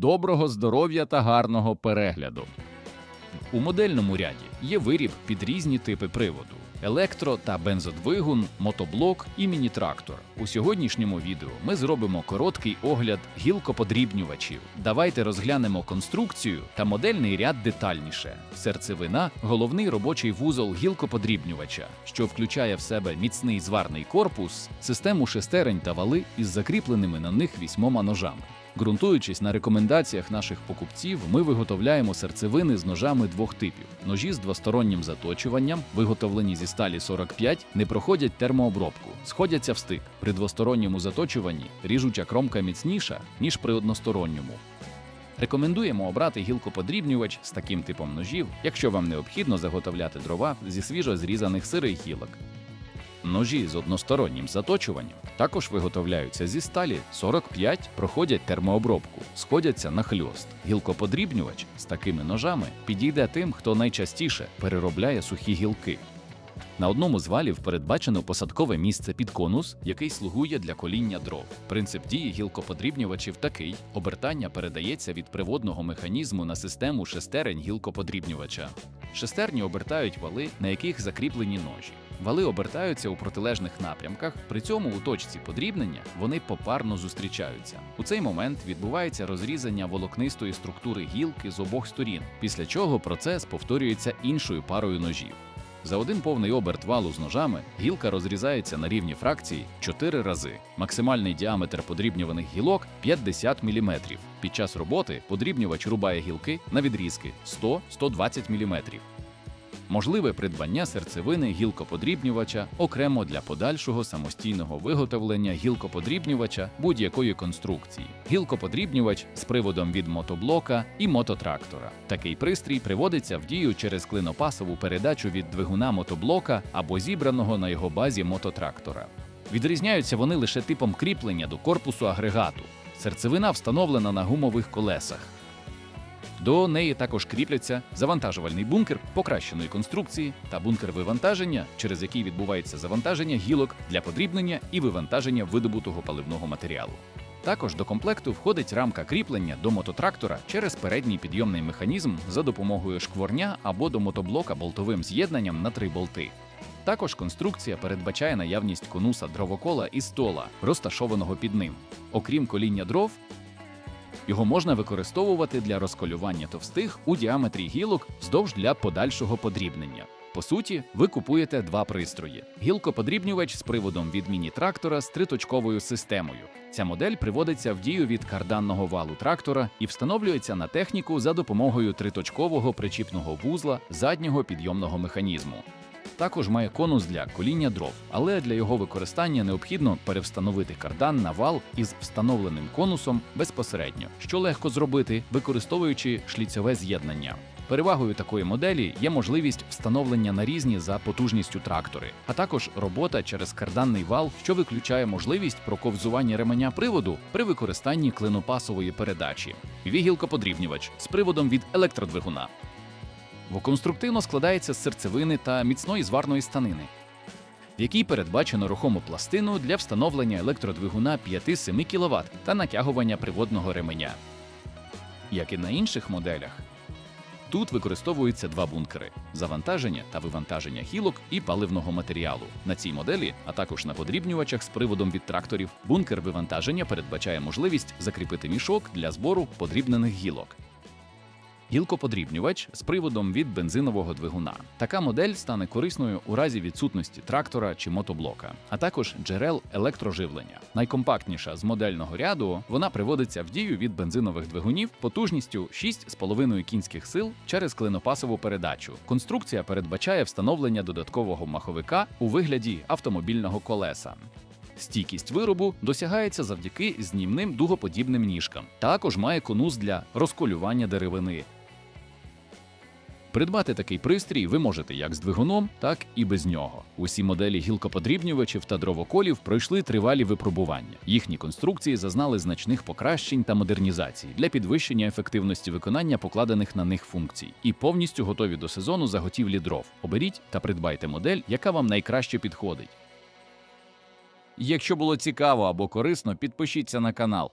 Доброго здоров'я та гарного перегляду. У модельному ряді є виріб під різні типи приводу: електро та бензодвигун, мотоблок і міні-трактор. У сьогоднішньому відео ми зробимо короткий огляд гілкоподрібнювачів. Давайте розглянемо конструкцію та модельний ряд детальніше. Серцевина головний робочий вузол гілкоподрібнювача, що включає в себе міцний зварний корпус, систему шестерень та вали із закріпленими на них вісьмома ножами. Ґрунтуючись на рекомендаціях наших покупців, ми виготовляємо серцевини з ножами двох типів. Ножі з двостороннім заточуванням, виготовлені зі сталі 45, не проходять термообробку, сходяться в стик. При двосторонньому заточуванні ріжуча кромка міцніша, ніж при односторонньому. Рекомендуємо обрати гілкоподрібнювач з таким типом ножів, якщо вам необхідно заготовляти дрова зі свіжо зрізаних сирих гілок. Ножі з одностороннім заточуванням також виготовляються зі сталі 45, проходять термообробку, сходяться на хльост. Гілкоподрібнювач з такими ножами підійде тим, хто найчастіше переробляє сухі гілки. На одному з валів передбачено посадкове місце під конус, який слугує для коління дров. Принцип дії гілкоподрібнювачів такий: обертання передається від приводного механізму на систему шестерень гілкоподрібнювача. Шестерні обертають вали, на яких закріплені ножі. Вали обертаються у протилежних напрямках, при цьому у точці подрібнення вони попарно зустрічаються. У цей момент відбувається розрізання волокнистої структури гілки з обох сторін, після чого процес повторюється іншою парою ножів. За один повний оберт валу з ножами гілка розрізається на рівні фракції 4 рази. Максимальний діаметр подрібнюваних гілок 50 мм. Під час роботи подрібнювач рубає гілки на відрізки 100-120 мм. Можливе придбання серцевини гілкоподрібнювача окремо для подальшого самостійного виготовлення гілкоподрібнювача будь-якої конструкції. Гілкоподрібнювач з приводом від мотоблока і мототрактора. Такий пристрій приводиться в дію через клинопасову передачу від двигуна мотоблока або зібраного на його базі мототрактора. Відрізняються вони лише типом кріплення до корпусу агрегату. Серцевина встановлена на гумових колесах. До неї також кріпляться завантажувальний бункер покращеної конструкції та бункер вивантаження, через який відбувається завантаження гілок для подрібнення і вивантаження видобутого паливного матеріалу. Також до комплекту входить рамка кріплення до мототрактора через передній підйомний механізм за допомогою шкворня або до мотоблока болтовим з'єднанням на три болти. Також конструкція передбачає наявність конуса дровокола і стола, розташованого під ним. Окрім коління дров, його можна використовувати для розколювання товстих у діаметрі гілок вздовж для подальшого подрібнення. По суті, ви купуєте два пристрої: гілкоподрібнювач з приводом від міні-трактора з триточковою системою. Ця модель приводиться в дію від карданного валу трактора і встановлюється на техніку за допомогою триточкового причіпного вузла заднього підйомного механізму. Також має конус для коління дров, але для його використання необхідно перевстановити кардан на вал із встановленим конусом безпосередньо, що легко зробити, використовуючи шліцьове з'єднання. Перевагою такої моделі є можливість встановлення на різні за потужністю трактори, а також робота через карданний вал, що виключає можливість проковзування ременя приводу при використанні клинопасової передачі. Вігілкоподрібнювач з приводом від електродвигуна. Бо складається з серцевини та міцної зварної станини, в якій передбачено рухому пластину для встановлення електродвигуна 5-7 кВт та натягування приводного ременя. Як і на інших моделях, тут використовуються два бункери: завантаження та вивантаження гілок і паливного матеріалу. На цій моделі, а також на подрібнювачах з приводом від тракторів, бункер вивантаження передбачає можливість закріпити мішок для збору подрібнених гілок. Гілкоподрібнювач з приводом від бензинового двигуна. Така модель стане корисною у разі відсутності трактора чи мотоблока, а також джерел електроживлення. Найкомпактніша з модельного ряду вона приводиться в дію від бензинових двигунів потужністю 6,5 кінських сил через клинопасову передачу. Конструкція передбачає встановлення додаткового маховика у вигляді автомобільного колеса. Стійкість виробу досягається завдяки знімним дугоподібним ніжкам. Також має конус для розколювання деревини. Придбати такий пристрій ви можете як з двигуном, так і без нього. Усі моделі гілкоподрібнювачів та дровоколів пройшли тривалі випробування. Їхні конструкції зазнали значних покращень та модернізацій для підвищення ефективності виконання покладених на них функцій і повністю готові до сезону заготівлі дров. Оберіть та придбайте модель, яка вам найкраще підходить. Якщо було цікаво або корисно, підпишіться на канал.